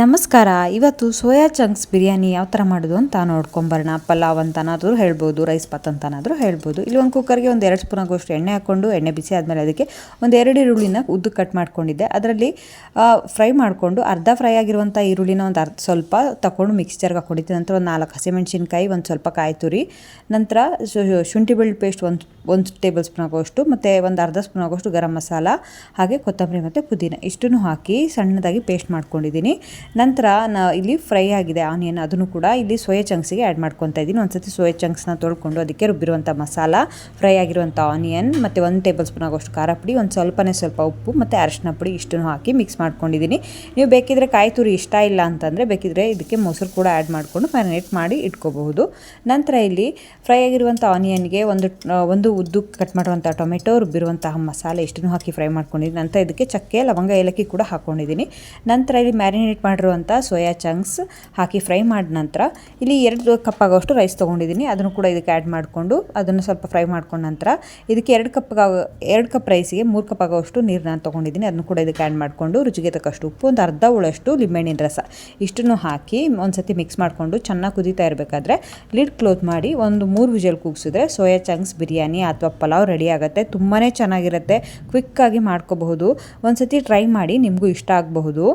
ನಮಸ್ಕಾರ. ಇವತ್ತು soya chunks biryani ಯಾವ ಥರ ಮಾಡೋದು ಅಂತ ನೋಡ್ಕೊಂಬರೋಣ. ಪಲಾವ್ ಅಂತನಾದರೂ ಹೇಳ್ಬೋದು, ರೈಸ್ ಪಾತ್ ಅಂತನಾದರೂ ಹೇಳ್ಬೋದು. ಇಲ್ಲಿ ಒಂದು ಕುಕ್ಕರ್ಗೆ ಒಂದು ಎರಡು ಸ್ಪೂನ್ ಆಗೋಷ್ಟು ಎಣ್ಣೆ ಹಾಕ್ಕೊಂಡು, ಎಣ್ಣೆ ಬಿಸಿ ಆದಮೇಲೆ ಅದಕ್ಕೆ ಒಂದು ಎರಡು ಈರುಳ್ಳಿನ ಉದ್ದು ಕಟ್ ಮಾಡ್ಕೊಂಡಿದ್ದೆ. ಅದರಲ್ಲಿ ಫ್ರೈ ಮಾಡಿಕೊಂಡು, ಅರ್ಧ ಫ್ರೈ ಆಗಿರುವಂಥ ಈರುಳ್ಳಿನ ಒಂದು ಅರ್ಧ ಸ್ವಲ್ಪ ತಗೊಂಡು ಮಿಕ್ಸ್ಚರ್ಗೆ ಹಾಕೊಂಡಿದ್ದೆ. ನಂತರ ಒಂದು ನಾಲ್ಕು ಹಸಿಮೆಣಸಿನ್ಕಾಯಿ, ಒಂದು ಸ್ವಲ್ಪ ಕಾಯಿ ತುರಿ, ನಂತರ ಶುಂಠಿ ಬೆಳ್ಳುಳ್ಳಿ ಪೇಸ್ಟ್ ಒಂದು ಒಂದು ಟೇಬಲ್ ಸ್ಪೂನ್ ಆಗೋಷ್ಟು, ಮತ್ತು ಒಂದು ಅರ್ಧ ಸ್ಪೂನ್ ಆಗೋಷ್ಟು ಗರಂ ಮಸಾಲ, ಹಾಗೆ ಕೊತ್ತಂಬರಿ ಮತ್ತು ಪುದೀನ ಇಷ್ಟನ್ನು ಹಾಕಿ ಸಣ್ಣದಾಗಿ ಪೇಸ್ಟ್ ಮಾಡ್ಕೊಂಡಿದ್ದೀನಿ. ನಂತರ ನಾ ಇಲ್ಲಿ ಫ್ರೈ ಆಗಿದೆ ಆನಿಯನ್ ಅದನ್ನು ಕೂಡ ಇಲ್ಲಿ ಸೋಯಾ ಚಂಕ್ಸಿಗೆ ಆ್ಯಡ್ ಮಾಡ್ಕೊತಾ ಇದ್ದೀನಿ. ಒಂದ್ಸತಿ ಸೋಯಾ ಚಂಕ್ಸ್ನ ತೊಳ್ಕೊಂಡು ಅದಕ್ಕೆ ರುಬ್ಬಿರುವಂಥ ಮಸಾಲ, ಫ್ರೈ ಆಗಿರುವಂಥ ಆನಿಯನ್, ಮತ್ತು ಒಂದು ಟೇಬಲ್ ಸ್ಪೂನ್ ಆಗೋಷ್ಟು ಖಾರ ಪುಡಿ, ಒಂದು ಸ್ವಲ್ಪನೇ ಸ್ವಲ್ಪ ಉಪ್ಪು, ಮತ್ತು ಅರಶಿನ ಪುಡಿ ಇಷ್ಟನ್ನು ಹಾಕಿ ಮಿಕ್ಸ್ ಮಾಡ್ಕೊಂಡಿದ್ದೀನಿ. ನೀವು ಬೇಕಿದ್ರೆ ಕಾಯಿ ತುರಿ ಇಷ್ಟ ಇಲ್ಲ ಅಂತಂದರೆ ಬೇಕಿದ್ರೆ ಇದಕ್ಕೆ ಮೊಸರು ಕೂಡ ಆ್ಯಡ್ ಮಾಡಿಕೊಂಡು ಮ್ಯಾರಿನೇಟ್ ಮಾಡಿ ಇಟ್ಕೋಬಹುದು. ನಂತರ ಇಲ್ಲಿ ಫ್ರೈ ಆಗಿರುವಂಥ ಆನಿಯನ್ಗೆ ಒಂದು ಒಂದು ಉದ್ದು ಕಟ್ ಮಾಡುವಂಥ ಟೊಮೆಟೊ ರುಬ್ಬಿರುವಂತಹ ಮಸಾಲೆ ಇಷ್ಟನ್ನು ಹಾಕಿ ಫ್ರೈ ಮಾಡ್ಕೊಂಡಿದ್ದೀನಿ. ನಂತರ ಇದಕ್ಕೆ ಚಕ್ಕೆ, ಲವಂಗ, ಏಲಕ್ಕಿ ಕೂಡ ಹಾಕ್ಕೊಂಡಿದ್ದೀನಿ ನಂತರ ಇಲ್ಲಿ ಮ್ಯಾರಿನೇಟ್ ಮಾಡಿರುವಂಥ ಸೋಯಾ ಚಂಕ್ಸ್ ಹಾಕಿ ಫ್ರೈ ಮಾಡಿದ ನಂತರ ಇಲ್ಲಿ ಎರಡು ಕಪ್ ಆಗೋಷ್ಟು ರೈಸ್ ತೊಗೊಂಡಿದ್ದೀನಿ. ಅದನ್ನು ಕೂಡ ಇದಕ್ಕೆ ಆ್ಯಡ್ ಮಾಡಿಕೊಂಡು ಅದನ್ನು ಸ್ವಲ್ಪ ಫ್ರೈ ಮಾಡ್ಕೊಂಡ ನಂತರ ಇದಕ್ಕೆ ಎರಡು ಕಪ್ ಎರಡು ಕಪ್ ರೈಸಿಗೆ ಮೂರು ಕಪ್ ಆಗೋಷ್ಟು ನಾನು ತೊಗೊಂಡಿದ್ದೀನಿ. ಅದನ್ನು ಕೂಡ ಇದಕ್ಕೆ ಆ್ಯಡ್ ಮಾಡಿಕೊಂಡು ರುಚಿಗೆ ತಕ್ಕಷ್ಟು ಉಪ್ಪು, ಒಂದು ಅರ್ಧ ಉಳಷ್ಟು ಲಿಂಬೆಹಣ್ಣಿನ ರಸ ಇಷ್ಟನ್ನು ಹಾಕಿ ಒಂದು ಸತಿ ಮಿಕ್ಸ್ ಮಾಡಿಕೊಂಡು ಚೆನ್ನಾಗಿ ಕುದೀತಾ ಇರಬೇಕಾದ್ರೆ ಲಿಡ್ ಕ್ಲೋಸ್ ಮಾಡಿ ಒಂದು ಮೂರು ವಿಜಲ್ ಕೂಗಿಸಿದ್ರೆ ಸೋಯಾ ಚಂಕ್ಸ್ ಬಿರಿಯಾನಿ ಅಥವಾ ಪಲಾವ್ ರೆಡಿ ಆಗುತ್ತೆ. ತುಂಬಾ ಚೆನ್ನಾಗಿರುತ್ತೆ. ಕ್ವಿಕ್ಕಾಗಿ ಮಾಡ್ಕೋಬಹುದು. ಒಂದು ಸತಿ ಟ್ರೈ ಮಾಡಿ ನಿಮಗೂ ಇಷ್ಟ ಆಗಬಹುದು.